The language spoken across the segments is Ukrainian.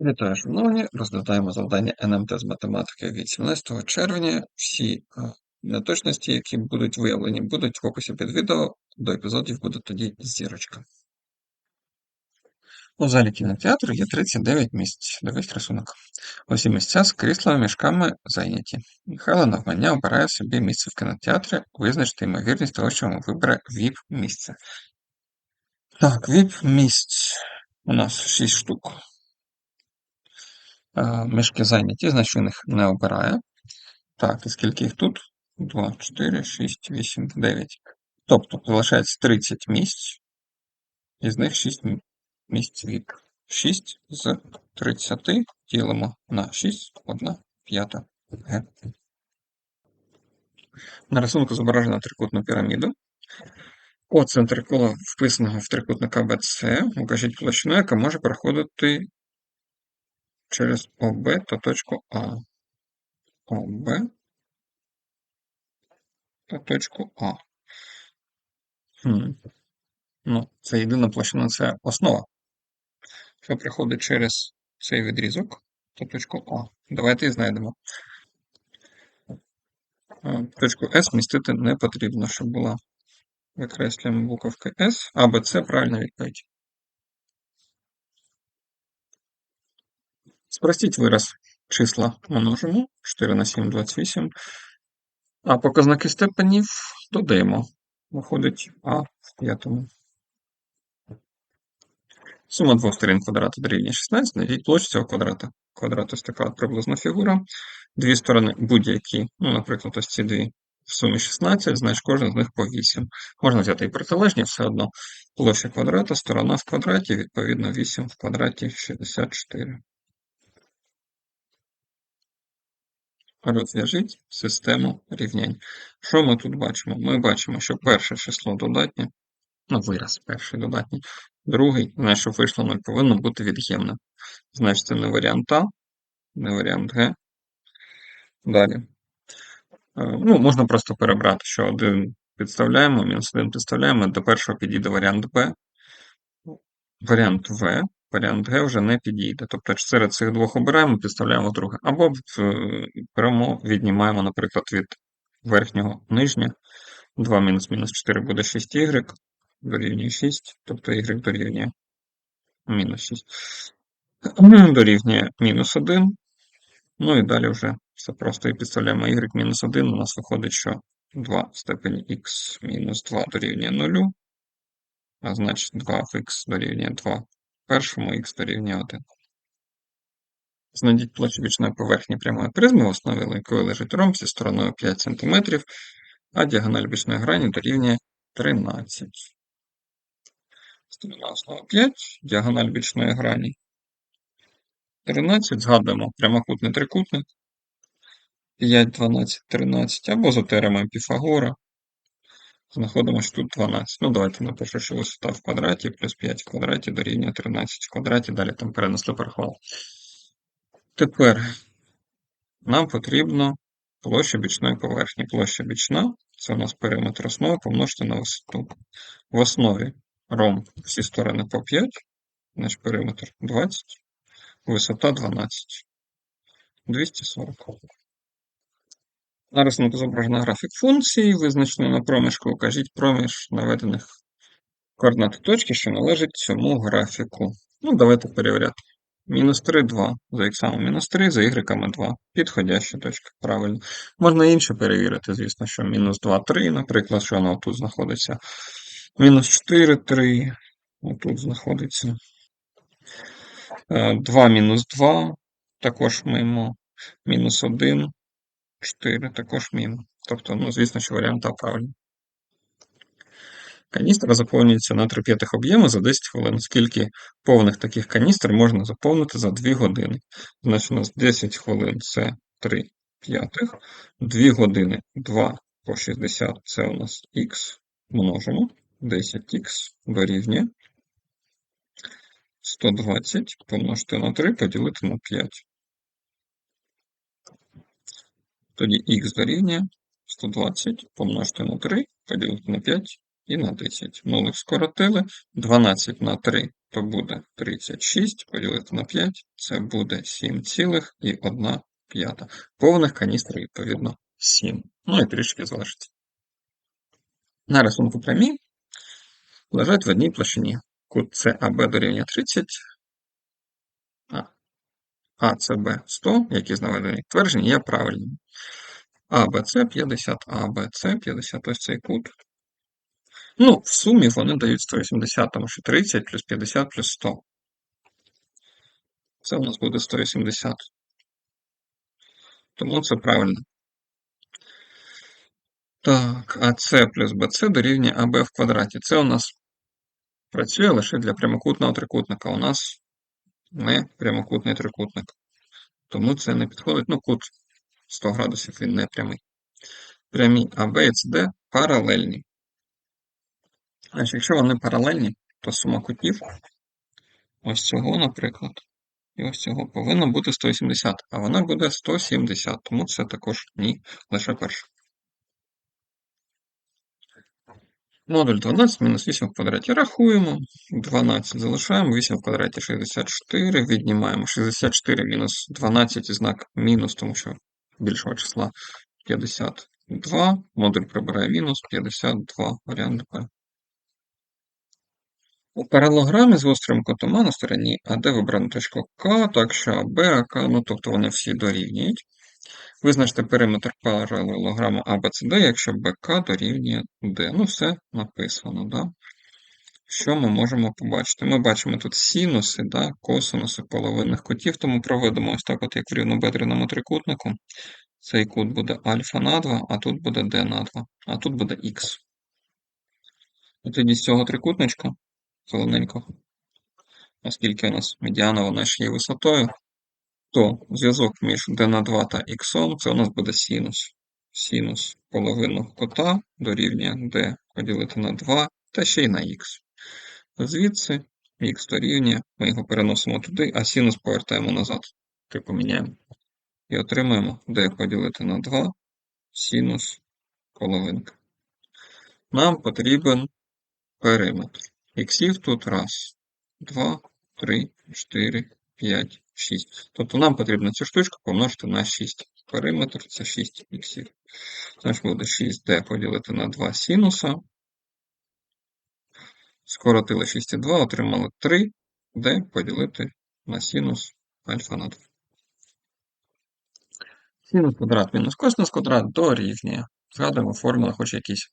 Вітаю, шановні! Розглядаємо завдання НМТ з математики від 17 червня. Всі е, неточності, які будуть виявлені, будуть в описі під відео. До епізодів буде тоді зірочка. У залі кінотеатру є 39 місць. Дивись рисунок. Усі місця з кріслами мішками зайняті. Михайло навмання обирає собі місце в кінотеатрі, визначити ймовірність того, що він вибере ВІП місце. Так, ВІП місць у нас 6 штук. Е, мішки зайняті, значить він їх не обирає. Так, і скільки їх тут? 2, 4, 6, 8, 9. Тобто залишається 30 місць, із них 6 місць від 6 з 30 ділимо на 6, 1 п'ята Г. На рисунку зображена трикутна піраміда. По центрі кола вписаного в трикутника BC укажіть площину, яка може проходити через ОБ та точку А. ОБ та точку А. Хм. Ну, Це єдина площина, це основа. Що приходить через цей відрізок та точку А. Давайте її знайдемо. Точку S містити не потрібно, щоб була викреслюємо буковка S, а Б це правильна відповідь. Спростіть вираз числа множимо 4 на 7, 28. А показники степенів додаємо. Виходить А в п'ятому. Сума двох сторін квадрата дорівнює 16, знайдіть площу цього квадрата. Квадрат ось така приблизна фігура. Дві сторони будь-які, ну, наприклад, ось ці дві в сумі 16, значить кожен з них по 8. Можна взяти і протилежні, все одно. Площа квадрата, сторона в квадраті, відповідно 8 в квадраті 64. Розв'яжіть систему рівнянь. Що ми тут бачимо? Ми бачимо, що перше число додатнє, ну, вираз перший додатній, другий, значить, що вийшло 0, повинно бути від'ємним. Значить, це не варіант А, не варіант Г. Далі. Е, ну, Можна просто перебрати, що один підставляємо, мінус один підставляємо, до першого підійде варіант Б. Варіант В варіант Г вже не підійде. Тобто серед цих двох обираємо, підставляємо друге. Або беремо, віднімаємо, наприклад, від верхнього нижнє. 2 мінус мінус 4 буде 6y, дорівнює 6, тобто y дорівнює мінус 6. Дорівнює мінус 1. Ну і далі вже все просто і підставляємо y мінус 1. У нас виходить, що 2 в степені x мінус 2 дорівнює 0, а значить 2 в x дорівнює 2 першому х дорівнює 1. Знайдіть площу бічної поверхні прямої призми, в основі якої лежить ромб зі стороною 5 см, а діагональ бічної грані дорівнює 13. Сторона основа 5, діагональ бічної грані 13. Згадуємо прямокутний трикутник 5, 12, 13, або за теоремою Піфагора. Знаходимо, що тут 12. Ну, давайте напишу, що висота в квадраті плюс 5 в квадраті дорівнює 13 в квадраті, далі там перенесли перехвал. Тепер нам потрібно площа бічної поверхні. Площа бічна це у нас периметр основи помножити на висоту. В основі ром всі сторони по 5, значить периметр 20, висота 12, 240. На рисунку зображено графік функції, визначено на проміжку, укажіть проміж наведених координат точки, що належить цьому графіку. Ну, давайте перевіряти. Мінус 3, 2. За х мінус 3, за y 2. Підходяща точка. Правильно. Можна інше перевірити, звісно, що мінус 2, 3, наприклад, що воно тут знаходиться. Мінус 4, 3. Отут знаходиться. 2 е, мінус 2. Також мимо. Мінус 1. 4 також мимо. Тобто, ну, звісно, що варіант А. Каністра заповнюється на 3 п'ятих об'єму за 10 хвилин. Скільки повних таких каністр можна заповнити за 2 години? Значить, у нас 10 хвилин це 3 п'ятих, 2 години 2 по 60 це у нас х множимо. 10х дорівнює 120 помножити на 3 поділити на 5. Тоді х дорівнює 120 помножити на 3 поділити на 5 і на 10. Нулик скоротили. 12 на 3 то буде 36, поділити на 5, це буде 7,1 п'ята. Повних каністр, відповідно, 7. Ну і трішки залишиться. На рисунку прямі лежать в одній площині. Кут САБ дорівнює 30, АЦБ100, які з наведених тверджень, є правильними. АБЦ 50, АБЦ 50, ось цей кут. Ну, в сумі вони дають 180, тому що 30 плюс 50 плюс 100. Це у нас буде 180. Тому це правильно. Так, АС плюс БС дорівнює АБ в квадраті. Це у нас працює лише для прямокутного трикутника. У нас не прямокутний трикутник. Тому це не підходить. Ну, кут 100 градусів він не прямий. Прямі АБ і СД паралельні. Значить, якщо вони паралельні, то сума кутів ось цього, наприклад, і ось цього повинна бути 180, а вона буде 170, тому це також ні, лише перше. Модуль 12 мінус 8 в квадраті рахуємо. 12 залишаємо, 8 в квадраті 64, віднімаємо 64 мінус 12 і знак мінус, тому що більшого числа 52. Модуль прибирає мінус 52. Варіант Б. У паралограмі з гострим кутом на стороні АД вибрана точка К, так що АБ, АК, ну тобто вони всі дорівнюють. Визначте периметр паралелограму ABCD, якщо БК дорівнює D. Ну, все написано. Да? Що ми можемо побачити? Ми бачимо тут синуси, да, косинуси половинних кутів, тому проведемо ось так, от як в рівнобедреному трикутнику. Цей кут буде альфа на 2, а тут буде d на 2, а тут буде х. І тоді з цього трикутничка зелененького, оскільки у нас медіана вона ще є висотою, то зв'язок між d на 2 та х це у нас буде синус. Синус половинного кота дорівнює d поділити на 2 та ще й на х. Звідси х дорівнює, ми його переносимо туди, а синус повертаємо назад. Типу міняємо. І отримаємо d поділити на 2 синус половинка. Нам потрібен периметр. Іксів тут раз, два, три, чотири, 5, 6. Тобто нам потрібно цю штучку помножити на 6. Периметр це 6 х. Значить буде 6d поділити на 2 синуса. Скоротили 6,2, отримали 3d поділити на синус альфа на 2. Синус квадрат мінус косинус квадрат дорівнює. Згадуємо формули хоч якісь.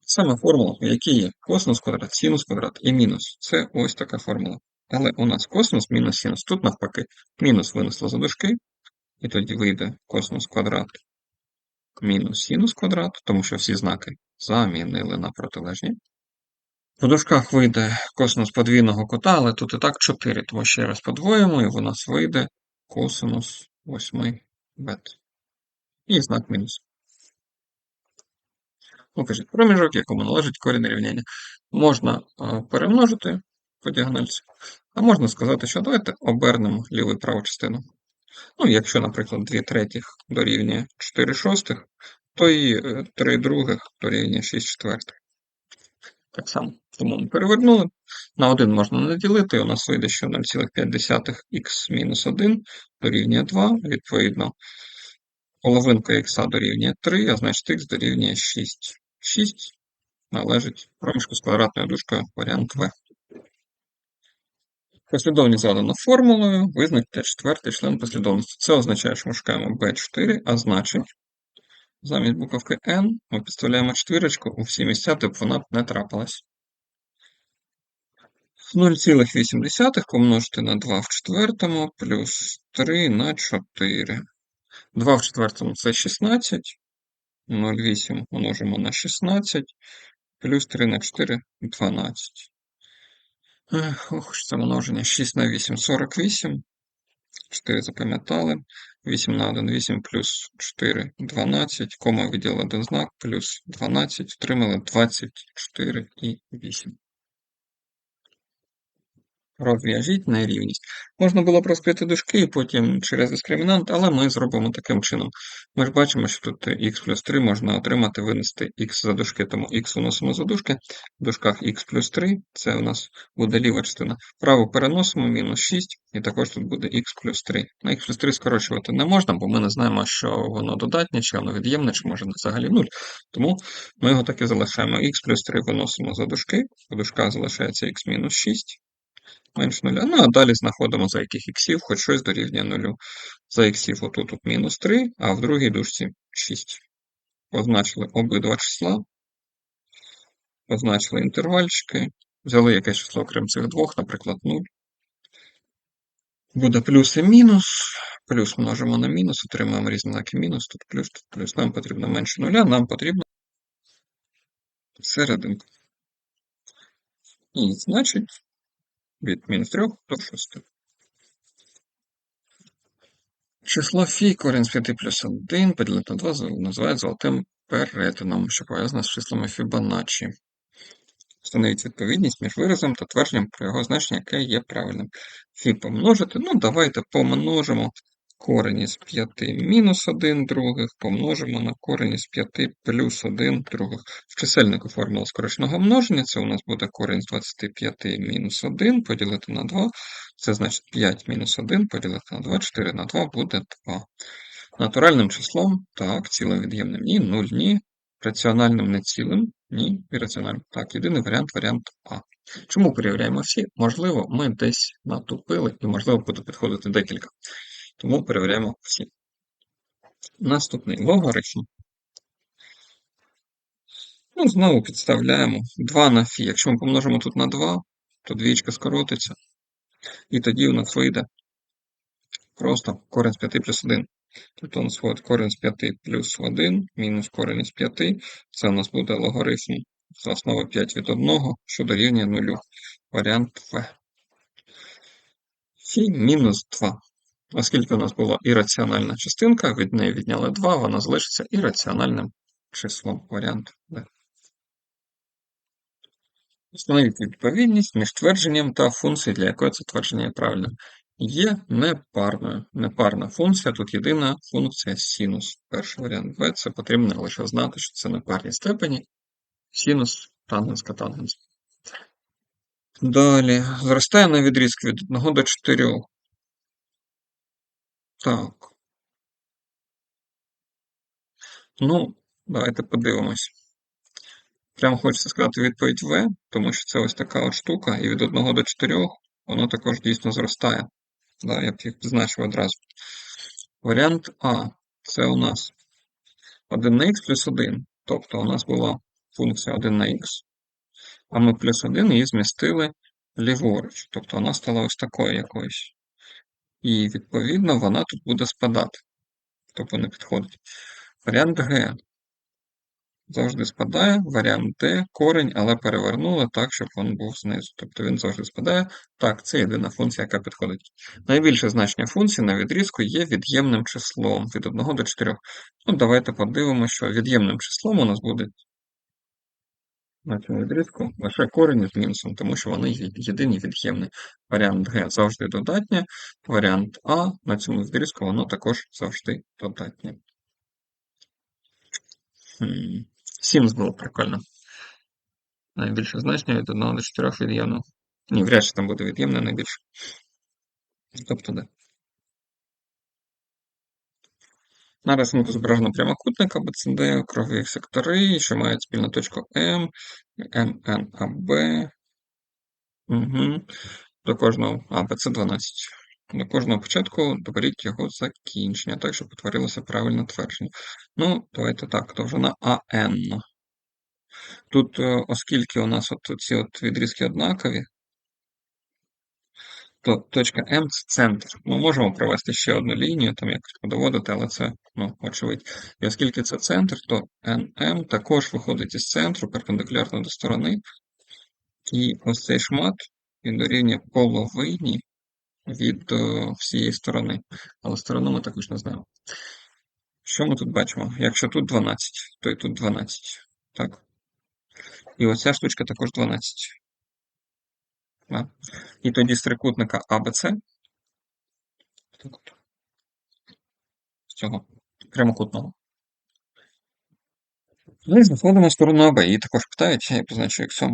Саме формула, у є косинус квадрат, синус квадрат і мінус. Це ось така формула. Але у нас косинус мінус синус. Тут навпаки, мінус винесло за дужки, і тоді вийде косинус квадрат мінус синус квадрат, тому що всі знаки замінили на протилежні. В дужках вийде косинус подвійного кота, але тут і так 4, тому ще раз подвоїмо, і у нас вийде косинус 8 бет. І знак мінус. Покажіть проміжок, якому належить корінь рівняння. Можна перемножити по діагональці. А можна сказати, що давайте обернемо ліву і праву частину. Ну, якщо, наприклад, 2 третіх дорівнює 4 шостих, то і 3 е, других дорівнює 6 четвертих. Так само, тому ми перевернули. На 1 можна наділити, і у нас вийде, що 0,5х мінус 1 дорівнює 2, відповідно, половинка х дорівнює 3, а значить х дорівнює 6. 6 належить проміжку з квадратною дужкою варіант В. Послідовність задана формулою, визначте четвертий член послідовності. Це означає, що ми шукаємо B4, а значить, замість буковки N ми підставляємо четвірочку у всі місця, де б вона не трапилась. 0,8 помножити на 2 в четвертому плюс 3 на 4. 2 в четвертому це 16. 0,8 множимо на 16, плюс 3 на 4 12. Ох, це множення 6 на 8 48. 4 запам'ятали. 8 на 1 8 плюс 4 12. Кома виділили один знак, плюс 12. Отримали 24 і 8. Розв'яжіть нерівність. Можна було б розкрити дужки і потім через дискримінант, але ми зробимо таким чином. Ми ж бачимо, що тут х плюс 3 можна отримати, винести х за дужки, тому х виносимо за дужки. В дужках х плюс 3, це у нас буде ліва частина. Право переносимо мінус 6, і також тут буде х плюс 3. На х плюс 3 скорочувати не можна, бо ми не знаємо, що воно додатнє, чи воно від'ємне, чи може взагалі 0. Тому ми його так і залишаємо. х плюс 3 виносимо за дужки, в дужках залишається х мінус 6 менш нуля. Ну, а далі знаходимо за яких іксів, хоч щось дорівнює нулю. За іксів отут тут мінус 3, а в другій дужці 6. Позначили обидва числа, позначили інтервальчики, взяли якесь число, окрім цих двох, наприклад, 0. Буде плюс і мінус. Плюс множимо на мінус, отримаємо різні знаки мінус, тут плюс, тут плюс. Нам потрібно менше нуля, нам потрібно серединку. І значить, від мінус 3 до 6. Число фі корінь з 5 плюс 1 поділити на 2 називають золотим перетином, що пов'язано з числами Фібоначчі. Встановіть відповідність між виразом та твердженням про його значення, яке є правильним. Фі помножити. Ну, давайте помножимо корінь із 5 мінус 1 других, помножимо на корінь із 5 плюс 1 других. В чисельнику формула скороченого множення, це у нас буде корінь з 25 мінус 1 поділити на 2. Це значить 5 мінус 1 поділити на 2, 4 на 2 буде 2. Натуральним числом, так, цілим від'ємним ні, 0 ні. Раціональним нецілим, ні, ірраціональним. Так, єдиний варіант варіант А. Чому перевіряємо всі? Можливо, ми десь натупили, і, можливо, буде підходити декілька. Тому перевіряємо всі. Наступний логарифм. Ну, знову підставляємо 2 на фі. Якщо ми помножимо тут на 2, то двічка скоротиться. І тоді у нас вийде просто корінь з 5 плюс 1. Тобто у нас виходить корінь з 5 плюс 1 мінус корінь з 5. Це у нас буде логарифм з основи 5 від 1, що дорівнює 0. Варіант В. Фі мінус 2. Оскільки у нас була ірраціональна частинка, від неї відняли 2, вона залишиться ірраціональним числом. Варіант В. Встановіть відповідність між твердженням та функцією, для якої це твердження є правильним. Є непарною. Непарна функція, тут єдина функція синус. Перший варіант В. Це потрібно лише знати, що це непарні степені. Синус, тангенс, катангенс. Далі. Зростає на відрізку від 1 до 4. Так. Ну, давайте подивимось. Прямо хочеться сказати відповідь В, тому що це ось така от штука, і від 1 до 4 воно також дійсно зростає. Да, я б їх позначив одразу. Варіант А. Це у нас 1 на х плюс 1. Тобто у нас була функція 1 на х, а ми плюс 1 її змістили ліворуч. Тобто вона стала ось такою якоюсь. І, відповідно, вона тут буде спадати. Тобто не підходить. Варіант Г. Завжди спадає. Варіант Д корень, але перевернули так, щоб він був знизу. Тобто він завжди спадає. Так, це єдина функція, яка підходить. Найбільше значення функції на відрізку є від'ємним числом від 1 до 4. Ну, давайте подивимося, що від'ємним числом у нас буде на цьому відрізку лише корені з мінусом, тому що вони єдині від'ємні. Варіант Г завжди додатнє, варіант А на цьому відрізку воно також завжди додатнє. Сімс було прикольно. Найбільше значення від 1 до 4 від'ємно. Ні, вряд чи там буде від'ємне найбільше. Тобто де. На рисунку зображено прямокутник АБЦД, кругові сектори, що мають спільну точку М, МНАБ. Угу. До кожного А, це 12. До кожного початку доберіть його закінчення, так, щоб утворилося правильне твердження. Ну, давайте так, довжина АН. Тут, е, оскільки у нас от ці от відрізки однакові, то точка М це центр. Ми можемо провести ще одну лінію, там якось подоводити, але це, ну, очевидь. І оскільки це центр, то НМ також виходить із центру перпендикулярно до сторони. І ось цей шмат, він дорівнює половині від uh, всієї сторони. Але сторону ми також не знаємо. Що ми тут бачимо? Якщо тут 12, то і тут 12. Так? І оця штучка також 12. І тоді з трикутника АБЦ з цього прямокутного. Ми знаходимо сторону АБ. Її також питають, я позначу х.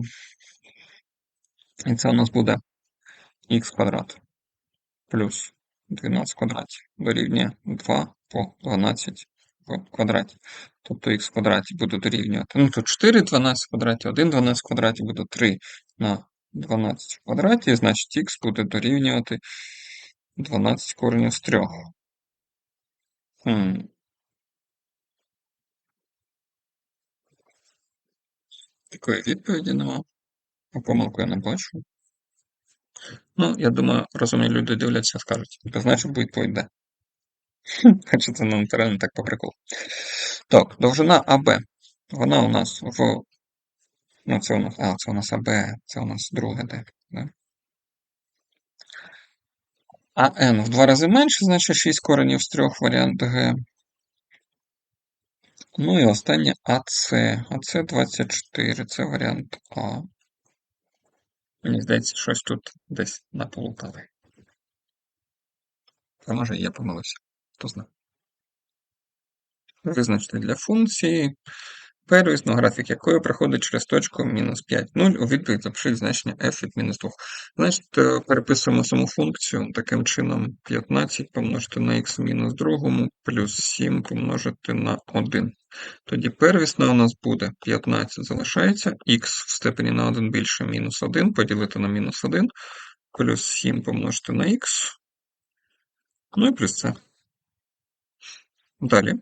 І це у нас буде х квадрат плюс 12 квадратів дорівнює 2 по 12 в квадраті. Тобто х квадраті буде дорівнювати. Ну, тут 4 12 квадратів, 1 12 квадратів буде 3 на 12 в квадраті, значить х буде дорівнювати 12 коренів з 3. Хм. Такої відповіді нема. Помилку я не бачу. Ну, я думаю, розумні люди дивляться, скажуть, значить будь пойде. Хоча це на натурально так по приколу. Так, довжина АБ. Вона у нас в. Ну, це у нас. А, це у нас АБ, це у нас друге Д. Да? А N в два рази менше, значить 6 коренів з 3 варіант Г. Ну і останнє АЦ. АЦ 24, це варіант А. Мені здається, щось тут десь наполутали. А може я помилився. Хто знає. Визначити для функції первісно, графік якої проходить через точку мінус 5, 0. У відповідь запишіть значення f від мінус 2. Значить, е, переписуємо саму функцію таким чином 15 помножити на х мінус другому, плюс 7 помножити на 1. Тоді первісна у нас буде 15 залишається, х в степені на 1 більше мінус 1, поділити на мінус 1, плюс 7 помножити на х, ну і плюс це. Далі.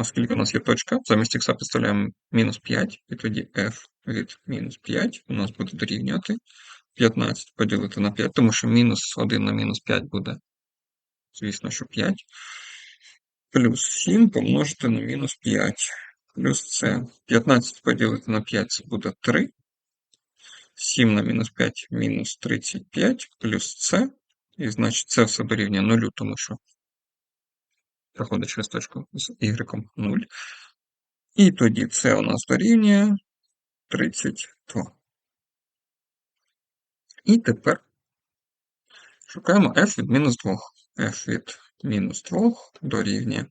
Оскільки у нас є точка, замість х підставляємо мінус 5, і тоді f від мінус 5 у нас буде дорівнювати 15 поділити на 5, тому що мінус 1 на мінус 5 буде, звісно, що 5. Плюс 7 помножити на мінус 5. Плюс це 15 поділити на 5 це буде 3. 7 на мінус 5 мінус 35, плюс це. І значить це все дорівнює 0, тому що проходить через точку з y 0. І тоді це у нас дорівнює 32. І тепер шукаємо f від мінус 2. f від мінус 2 дорівнює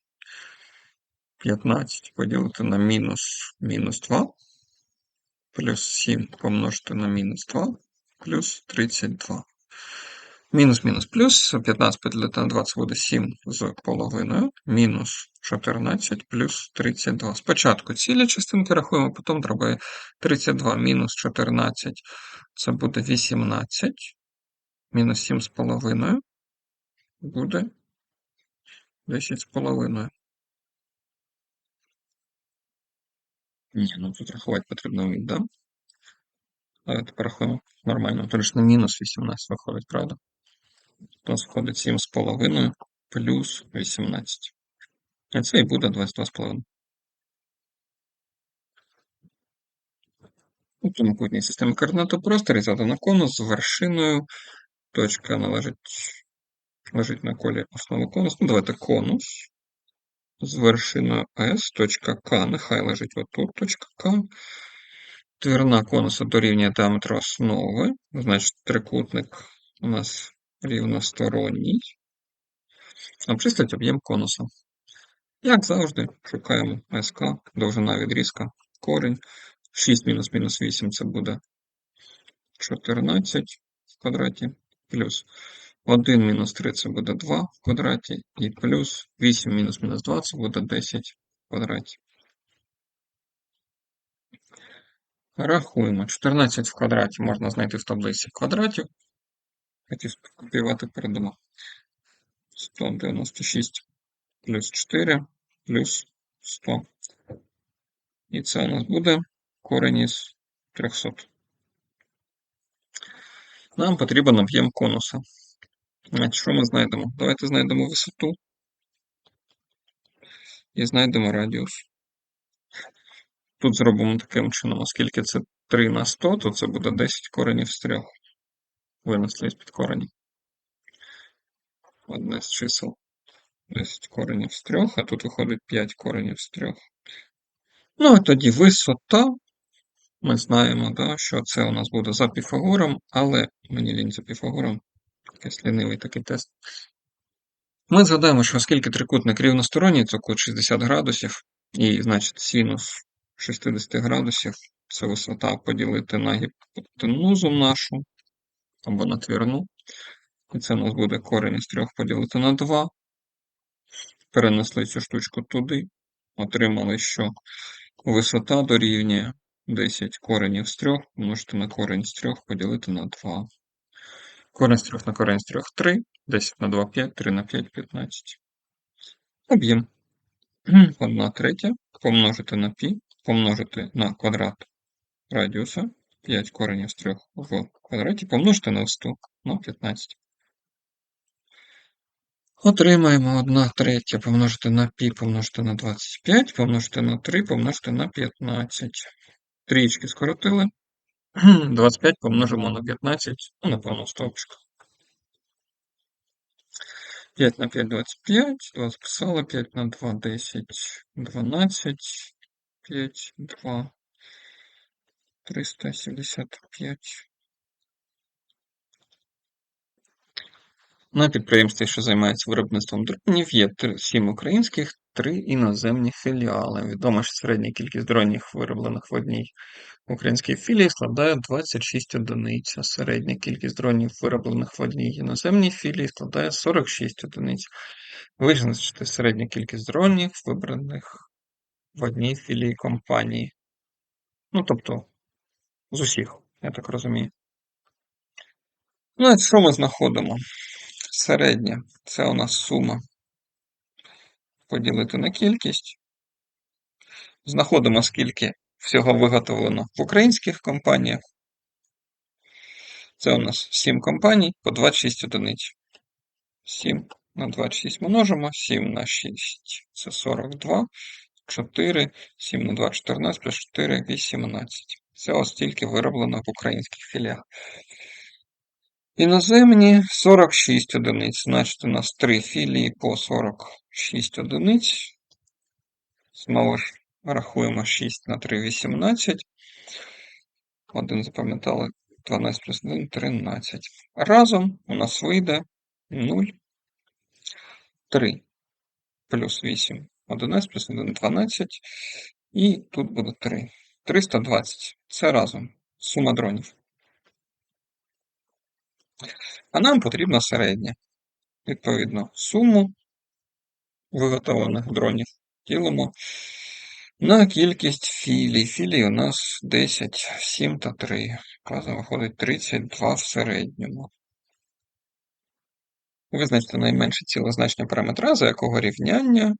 15 поділити на мінус мінус 2, плюс 7 помножити на мінус 2, плюс 32. Мінус мінус плюс 15 поділити на 20 буде 7 з половиною, мінус 14 плюс 32. Спочатку цілі частинки рахуємо, потім треба 32 мінус 14, це буде 18, мінус 7 з половиною, буде 10 з половиною. Ні, ну тут рахувати потрібно вміти, да? Давайте порахуємо нормально. На мінус 18 виходить, правда? У нас виходить 7,5 плюс 18. А це і буде 22,5. У прямокутній системі координат просторі задано конус з вершиною. Точка належить лежить на колі основи конус. Ну, давайте конус з вершиною S, точка К, нехай лежить отут точка К. Твірна конуса дорівнює діаметру основи. Значить, трикутник у нас рівносторонній. Обчислить об'єм конуса. Як завжди, шукаємо СК, довжина відрізка, корінь. 6 мінус мінус 8 це буде 14 в квадраті, плюс 1 мінус 3 це буде 2 в квадраті, і плюс 8 мінус мінус 2 це буде 10 в квадраті. Рахуємо. 14 в квадраті можна знайти в таблиці квадратів. Хотів скопіювати передамо. 196 плюс 4 плюс 100. І це у нас буде корень із 300. Нам потрібен об'єм конуса. Значить, Що ми знайдемо? Давайте знайдемо висоту і знайдемо радіус. Тут зробимо таким чином, оскільки це 3 на 100, то це буде 10 коренів з 3. Винесли з-під корені. Одне з чисел 10 коренів з 3, а тут виходить 5 коренів з 3. Ну, а тоді висота Ми знаємо, да, що це у нас буде за Піфагором, але мені лінь за Піфагором, якийсь лінивий такий тест. Ми згадаємо, що оскільки трикутник рівносторонній, це кут 60 градусів, і, значить, синус 60 градусів це висота поділити на гіпотенузу нашу, або на твірну. І це у нас буде корінь із 3 поділити на 2. Перенесли цю штучку туди, отримали, що висота дорівнює 10 коренів з 3, помножити на корінь з 3 поділити на 2. Корінь з 3 на корінь з 3 – 3, 10 на 2 – 5, 3 на 5 – 15. Об'єм. 1 третя помножити на π, помножити на квадрат радіуса, 5 коренів з 3 в квадраті, помножити на 100 на 15. Отримаємо 1 третя помножити на π, помножити на 25, помножити на 3, помножити на 15. Трієчки скоротили. 25 помножимо на 15, ну, напевно, стовпчик. 5 на 5 – 25, 2 записали, 5 на 2 – 10, 12, 5, 2, 375. На підприємстві, що займається виробництвом дронів, є 7 українських, 3 іноземні філіали. Відомо, що середня кількість дронів, вироблених в одній українській філії, складає 26 одиниць, а середня кількість дронів, вироблених в одній іноземній філії, складає 46 одиниць. Визначити середню кількість дронів, вибраних в одній філії компанії. Ну, тобто, з усіх, я так розумію. Ну, а що ми знаходимо? Середня це у нас сума. Поділити на кількість. Знаходимо, скільки всього виготовлено в українських компаніях. Це у нас 7 компаній по 26 одиниць. 7 на 26 множимо, 7 на 6 це 42, 4, 7 на 2 14 плюс 4 18. Це ось тільки вироблено в українських філіях. Іноземні 46 одиниць. Значить, у нас 3 філії по 46 одиниць. Знову ж рахуємо 6 на 3 18. Один запам'ятали 12 плюс 1 13. Разом у нас вийде 0, 3 плюс 8 11 плюс 1 12. І тут буде 3. 320. Це разом. Сума дронів. А нам потрібна середня. Відповідно, суму виготовлених дронів ділимо на кількість філій. Філій у нас 10, 7 та 3. Каза виходить 32 в середньому. Визначте найменше ціле значення параметра, за якого рівняння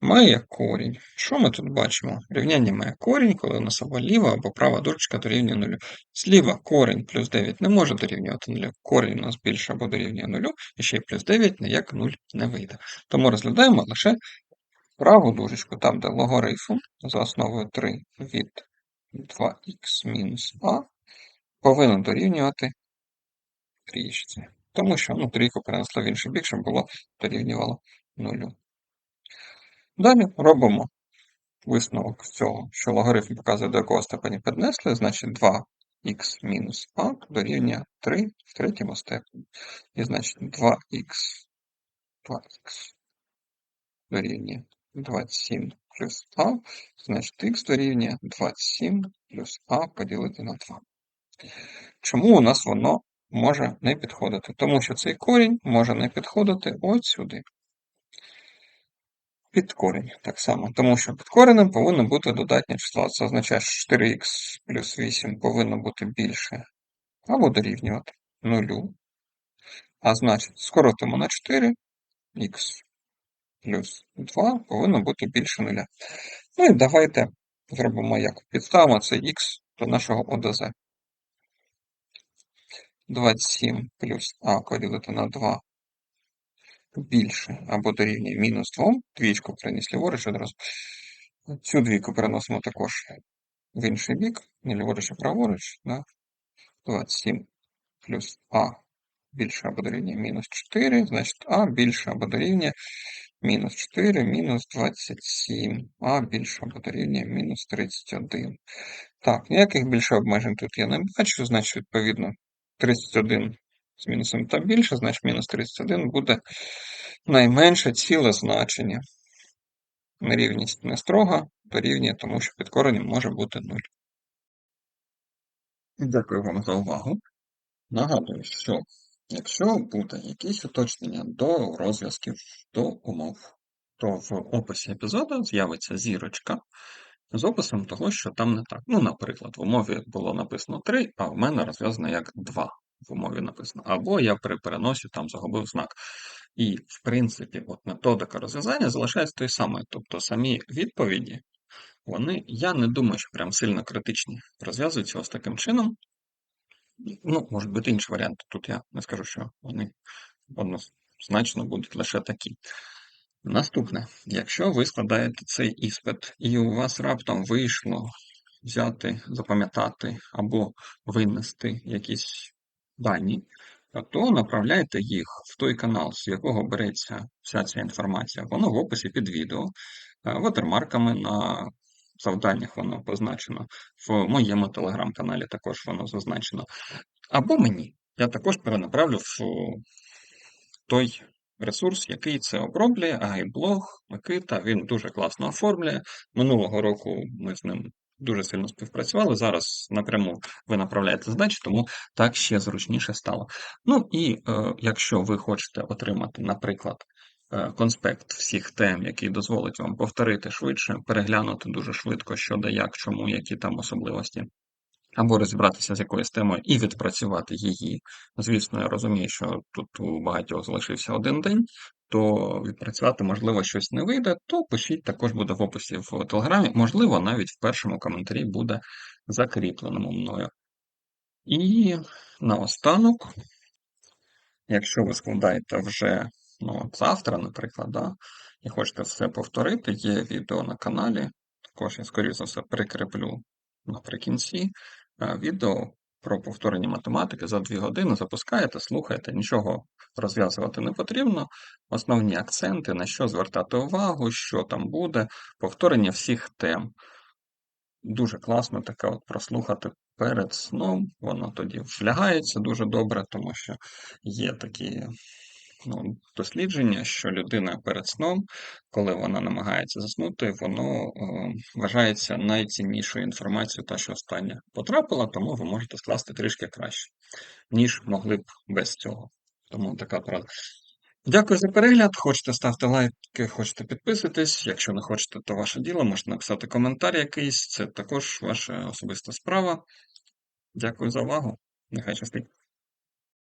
має корінь. Що ми тут бачимо? Рівняння має корінь, коли у нас або ліва, або права дужечка дорівнює нулю. Зліва корінь плюс 9 не може дорівнювати нулю. Корінь у нас більше або дорівнює нулю, і ще й плюс 9 ніяк 0 не вийде. Тому розглядаємо лише праву дужечку, там, де логарифм за основою 3 від 2х мінус а повинен дорівнювати трієчці. Тому що ну, трійку перенесли в інший бік, щоб було дорівнювало нулю. Далі робимо висновок з цього, що логарифм показує, до якого степені піднесли, значить 2х мінус а дорівнює 3 в третьому степені. І значить 2х 2х дорівнює 27 плюс а, значить х дорівнює 27 плюс а поділити на 2. Чому у нас воно може не підходити? Тому що цей корінь може не підходити ось сюди. Під корінь так само. Тому що під коренем повинно бути додатнє число. Це означає, що 4х плюс 8 повинно бути більше або дорівнювати 0. А значить, скоротимо на 4, х плюс 2 повинно бути більше 0. Ну і давайте зробимо як. Підставимо цей х до нашого ОДЗ. 27 плюс а поділити на 2 більше або дорівнює мінус 2. Двічку переніс ліворуч одразу. Цю двійку переносимо також в інший бік, не ліворуч, а праворуч. Да? 27 плюс а більше або дорівнює мінус 4, значить а більше або дорівнює мінус 4, мінус 27, а більше або дорівнює мінус 31. Так, ніяких більше обмежень тут я не бачу, значить, відповідно, 31 з мінусом та більше, значить мінус 31 буде найменше ціле значення. Нерівність не строга, дорівнює, тому що під коренем може бути 0. Дякую вам за увагу. Нагадую, що якщо буде якісь уточнення до розв'язків, до умов, то в описі епізоду з'явиться зірочка з описом того, що там не так. Ну, наприклад, в умові було написано 3, а в мене розв'язано як 2 в умові написано. Або я при переносі там загубив знак. І, в принципі, от методика розв'язання залишається тою самою. Тобто самі відповіді, вони, я не думаю, що прям сильно критичні. Розв'язуються ось таким чином. Ну, можуть бути інші варіанти. Тут я не скажу, що вони однозначно будуть лише такі. Наступне, якщо ви складаєте цей іспит, і у вас раптом вийшло взяти, запам'ятати або винести якісь дані, то направляйте їх в той канал, з якого береться вся ця інформація. Воно в описі під відео, ватермарками на завданнях воно позначено. В моєму телеграм-каналі також воно зазначено. Або мені. Я також перенаправлю в той ресурс, який це оброблює, Агайблог, Микита, він дуже класно оформлює. Минулого року ми з ним дуже сильно співпрацювали. Зараз напряму ви направляєте задачі, тому так ще зручніше стало. Ну і е, якщо ви хочете отримати, наприклад, е, конспект всіх тем, який дозволить вам повторити швидше, переглянути дуже швидко, що де як, чому, які там особливості або розібратися з якоюсь темою і відпрацювати її. Звісно, я розумію, що тут у багатьох залишився один день, то відпрацювати, можливо, щось не вийде, то пишіть, також буде в описі в Телеграмі, можливо, навіть в першому коментарі буде закріпленому мною. І наостанок, якщо ви складаєте вже ну, от завтра, наприклад, да, і хочете все повторити, є відео на каналі, також я, скоріше за все, прикріплю наприкінці. Е, відео про повторення математики за 2 години запускаєте, слухаєте, нічого розв'язувати не потрібно. Основні акценти, на що звертати увагу, що там буде, повторення всіх тем. Дуже класно таке от прослухати перед сном, воно тоді влягається дуже добре, тому що є такі ну, дослідження, що людина перед сном, коли вона намагається заснути, воно е, вважається найціннішою інформацією, та що остання потрапила, тому ви можете скласти трішки краще, ніж могли б без цього. Тому така правда. Дякую за перегляд. Хочете ставте лайки, хочете підписуйтесь. Якщо не хочете, то ваше діло, можете написати коментар якийсь, це також ваша особиста справа. Дякую за увагу. Нехай щастить.